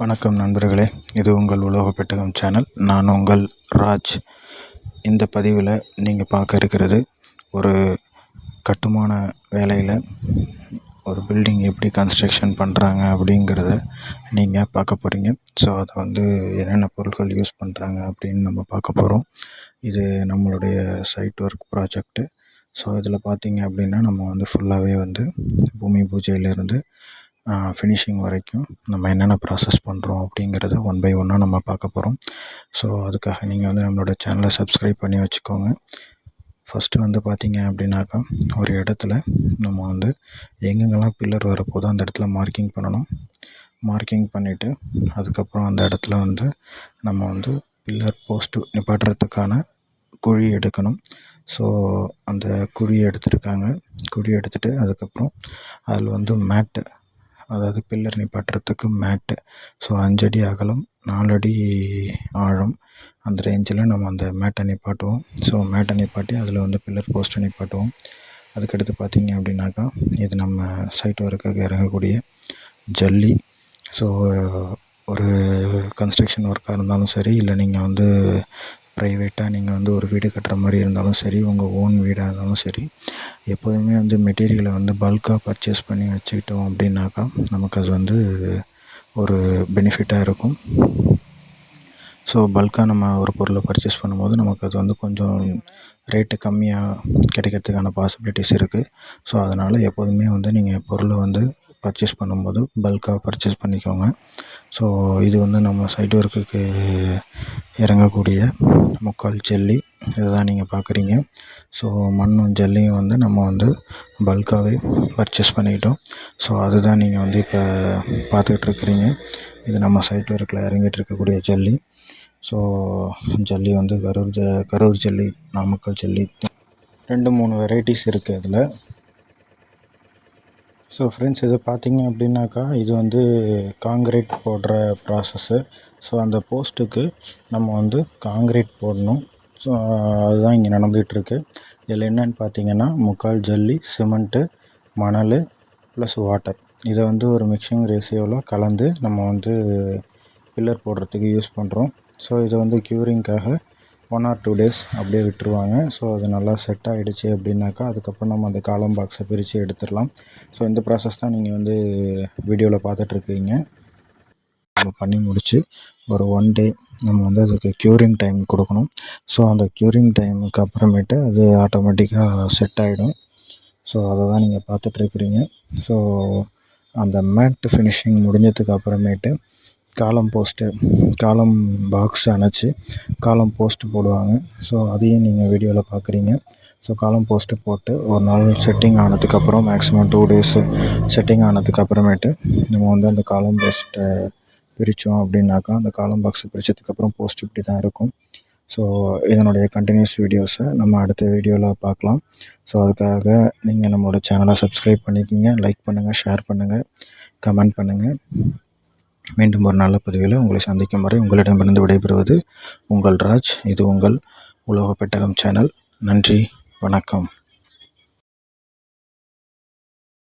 வணக்கம் நண்பர்களே. இது உங்கள் உலோக பெட்டகம் சேனல். நான் உங்கள் ராஜ். இந்த பதிவில் நீங்கள் பார்க்க இருக்கிறது ஒரு கட்டுமான வேலையில் ஒரு பில்டிங் எப்படி கன்ஸ்ட்ரக்ஷன் பண்ணுறாங்க அப்படிங்கிறத நீங்கள் பார்க்க போகிறீங்க ஸோ அதை வந்து என்னென்ன பொருட்கள் யூஸ் பண்ணுறாங்க அப்படின்னு நம்ம பார்க்க போகிறோம் இது நம்மளுடைய சைட் ஒர்க் ப்ராஜெக்ட்டு ஸோ இதில் பார்த்தீங்க அப்படின்னா நம்ம வந்து ஃபுல்லாகவே வந்து பூமி பூஜையிலேருந்து ஃபினிஷிங் வரைக்கும் நம்ம என்னென்ன ப்ராசஸ் பண்ணுறோம் அப்படிங்கிறத ஒன் பை ஒன்னாக நம்ம பார்க்க போகிறோம் ஸோ அதுக்காக நீங்கள் வந்து நம்மளோட சேனலை சப்ஸ்கிரைப் பண்ணி வச்சுக்கோங்க. ஃபஸ்ட்டு வந்து பார்த்தீங்க அப்படின்னாக்கா ஒரு இடத்துல நம்ம வந்து எங்கெங்கெல்லாம் பில்லர் வரப்போதோ அந்த இடத்துல மார்க்கிங் பண்ணணும். மார்க்கிங் பண்ணிவிட்டு அதுக்கப்புறம் அந்த இடத்துல வந்து நம்ம வந்து பில்லர் போஸ்ட்டு நிப்பாட்டுறதுக்கான குழி எடுக்கணும். ஸோ அந்த குழி எடுத்துருக்காங்க. குழி எடுத்துகிட்டு அதுக்கப்புறம் அதில் வந்து மேட்டு அதாவது பில்லர் நிப்பாட்டுறதுக்கு மேட்டு. ஸோ அஞ்சடி அகலம் நாலடி ஆழம். அந்த ரேஞ்சில் நம்ம அந்த மேட்டை நிப்பாட்டுவோம். ஸோ மேட்டை நிப்பாட்டி அதில் வந்து பில்லர் போஸ்ட்டை நிப்பாட்டுவோம். அதுக்கடுத்து பார்த்திங்க அப்படின்னாக்கா இது நம்ம சைட் ஒர்க்குக்கு இறங்கக்கூடிய ஜல்லி. ஸோ ஒரு கன்ஸ்ட்ரக்ஷன் ஒர்க்காக இருந்தாலும் சரி இல்லை நீங்கள் வந்து ப்ரைவேட்டாக நீங்கள் வந்து ஒரு வீடு கட்டுற மாதிரி இருந்தாலும் சரி உங்கள் ஓன் வீடாக இருந்தாலும் சரி எப்போதுமே வந்து மெட்டீரியலை வந்து பல்காக பர்ச்சேஸ் பண்ணி வச்சுக்கிட்டோம் அப்படின்னாக்கா நமக்கு அது வந்து ஒரு பெனிஃபிட்டாக இருக்கும். ஸோ பல்காக நம்ம ஒரு பொருளை பர்ச்சேஸ் பண்ணும்போது நமக்கு அது வந்து கொஞ்சம் ரேட்டு கம்மியாக கிடைக்கிறதுக்கான பாசிபிலிட்டிஸ் இருக்குது ஸோ அதனால் எப்போதுமே வந்து நீங்கள் பொருளை வந்து பர்ச்சேஸ் பண்ணும்போது பல்காக பர்ச்சேஸ் பண்ணிக்கோங்க. ஸோ இது வந்து நம்ம சைட் ஒர்க்குக்கு இறங்கக்கூடிய முக்கால் ஜல்லி இதுதான் நீங்கள் பார்க்குறீங்க ஸோ மண்ணும் ஜல்லியும் வந்து நம்ம வந்து பல்காகவே பர்ச்சேஸ் பண்ணிக்கிட்டோம். ஸோ அதுதான் நீங்கள் வந்து இப்போ பார்த்துக்கிட்ருக்குறீங்க இது நம்ம சைட் ஒர்க்கில் இறங்கிட்டு இருக்கக்கூடிய ஜல்லி. ஸோ ஜல்லி வந்து கரூர் ஜ கரூர் ஜல்லி நாமக்கல் ஜல்லி. ரெண்டு மூணு வெரைட்டிஸ் இருக்குது அதில். ஸோ ஃப்ரெண்ட்ஸ் இது பார்த்தீங்க அப்படின்னாக்கா இது வந்து காங்கிரீட் போடுற ப்ராசஸ்ஸு ஸோ அந்த போஸ்ட்டுக்கு நம்ம வந்து காங்கிரீட் போடணும். ஸோ அதுதான் இங்கே நடந்துகிட்ருக்கு. இதில் என்னென்னு பார்த்தீங்கன்னா முக்கால் ஜல்லி சிமெண்ட்டு மணல் ப்ளஸ் வாட்டர் இதை வந்து ஒரு மிக்சிங் ரேஷியோவில் கலந்து நம்ம வந்து பில்லர் போடுறதுக்கு யூஸ் பண்ணுறோம் ஸோ இதை வந்து க்யூரிங்க்காக ஒன் ஆர் டூ டேஸ் அப்படியே விட்டுருவாங்க. ஸோ அது நல்லா செட் ஆகிடுச்சு அப்படின்னாக்கா அதுக்கப்புறம் நம்ம அந்த காலம் பாக்ஸை பிரித்து எடுத்துடலாம். ஸோ இந்த ப்ராசஸ் தான் நீங்கள் வந்து வீடியோவில் பார்த்துட்ருக்கீங்க. நம்ம பண்ணி முடித்து ஒரு ஒன் டே நம்ம வந்து அதுக்கு க்யூரிங் டைம் கொடுக்கணும். ஸோ அந்த க்யூரிங் டைமுக்கு அப்புறமேட்டு அது ஆட்டோமேட்டிக்காக செட் ஆகிடும் ஸோ அதை தான் நீங்கள் பார்த்துட்ருக்குறீங்க. ஸோ அந்த மேட் ஃபினிஷிங் முடிஞ்சதுக்கு அப்புறமேட்டு காலம் போஸ்ட்டு காலம் பாக்ஸ் அணைச்சி காலம் போஸ்ட்டு போடுவாங்க. ஸோ அதையும் நீங்கள் வீடியோவில் பார்க்குறீங்க ஸோ காலம் போஸ்ட்டு போட்டு ஒரு நாள் செட்டிங் ஆனதுக்கப்புறம் மேக்ஸிமம் டூ டேஸு செட்டிங் ஆனதுக்கப்புறமேட்டு நம்ம வந்து அந்த காலம் போஸ்ட்டை பிரித்தோம் அப்படின்னாக்கா அந்த காலம் பாக்ஸை பிரித்ததுக்கப்புறம் போஸ்ட் இப்படி தான் இருக்கும். ஸோ இதனுடைய கண்டினியூஸ் வீடியோஸை நம்ம அடுத்த வீடியோவில் பார்க்கலாம் ஸோ அதுக்காக நீங்கள் நம்மளோட சேனலை சப்ஸ்கிரைப் பண்ணிக்கோங்க லைக் பண்ணுங்கள் ஷேர் பண்ணுங்கள் கமெண்ட் பண்ணுங்கள் மீண்டும் ஒரு நல்ல பதிவில் உங்களை சந்திக்கும் வரை உங்களிடமிருந்து விடைபெறுவது உங்கள் ராஜ். இது உங்கள் உலோக பெட்டகம் சேனல். நன்றி வணக்கம்.